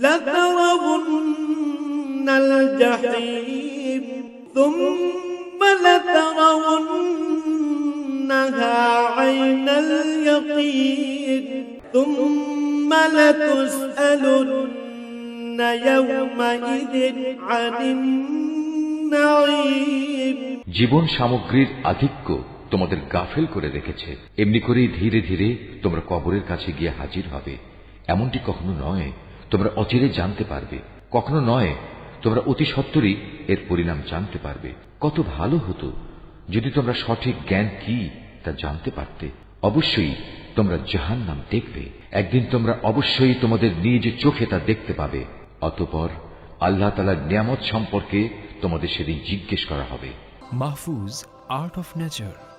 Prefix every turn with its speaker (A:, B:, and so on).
A: لترون الجحيم ثم لترونها عين اليقين ثم لتسألن يومئذ عن النعيم
B: জীবন সামগ্রীর আধিক্য তোমাদের গাফেল করে রেখেছে এমনি করেই ধীরে ধীরে তোমরা কবরের কাছে গিয়ে হাজির হবে এমনটি কখনো নয় তোমরা অচিরে জানতে পারবে। কখনো নয়, তোমরা অতি সত্তরই এর পরিণাম জানতে পারবে। কত ভালো হতো যদি তোমরা সঠিক জ্ঞান কি তা জানতে পারতে। অবশ্যই তোমরা জাহান নাম দেখবে। একদিন তোমরা অবশ্যই তোমাদের নিজ চোখে তা দেখতে পাবে। অতপর আল্লাহ তালার নিয়ামত সম্পর্কে তোমাদের সেদিন জিজ্ঞেস করা হবে।
C: Mahfuz art of Nature